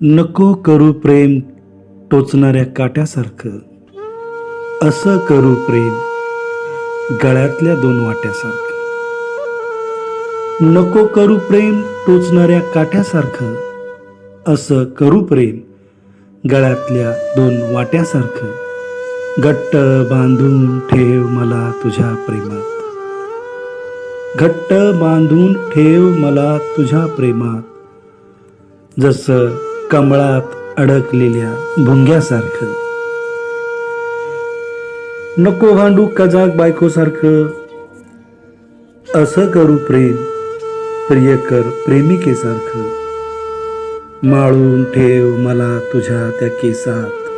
नको करू प्रेम टोचणाऱ्या काट्यासारखं. असं करू प्रेम गळ्यातल्या दोन वाट्यासारखं. नको करू प्रेम टोचणाऱ्या काट्यासारखं. असं करू प्रेम गळ्यातल्या दोन वाट्यासारखं. घट्ट बांधून ठेव मला तुझ्या प्रेमात. घट्ट बांधून ठेव मला तुझ्या प्रेमात. जसं कमळात अडकलेल्या भुंग्यासारखं. नको भांडू कजाक बायकोसारखं. असं करू प्रेम प्रियकर प्रेमिकेसारखं. माळून ठेव मला तुझ्या त्या केसात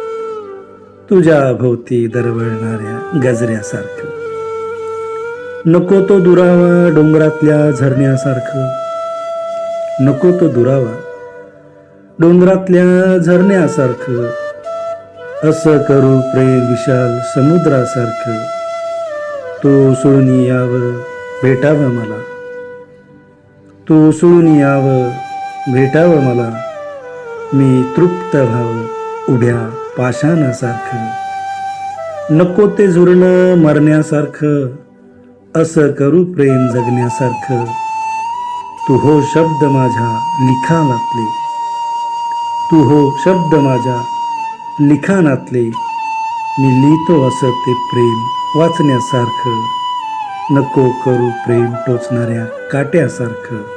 तुझ्या भोवती दरवळणाऱ्या गजऱ्यासारखं. नको तो दुरावा डोंगरातल्या झरण्यासारखं. नको तो दुरावा डोंगरातल्या झरण्यासारखं. असं करू प्रेम विशाल समुद्रासारखं. तू सोडून यावं भेटावं मला. तू सोडून यावं भेटावं मला. मी तृप्त व्हावं उड्या पाषाणासारखं. नको ते झुरणं मरण्यासारखं. असं करू प्रेम जगण्यासारखं. तू हो शब्द माझ्या लिखाणातले. तू हो शब्द माझ्या लिखाणातले मी लिहितो असं ते प्रेम वाचण्यासारखं. नको करू प्रेम टोचणाऱ्या काट्यासारखं.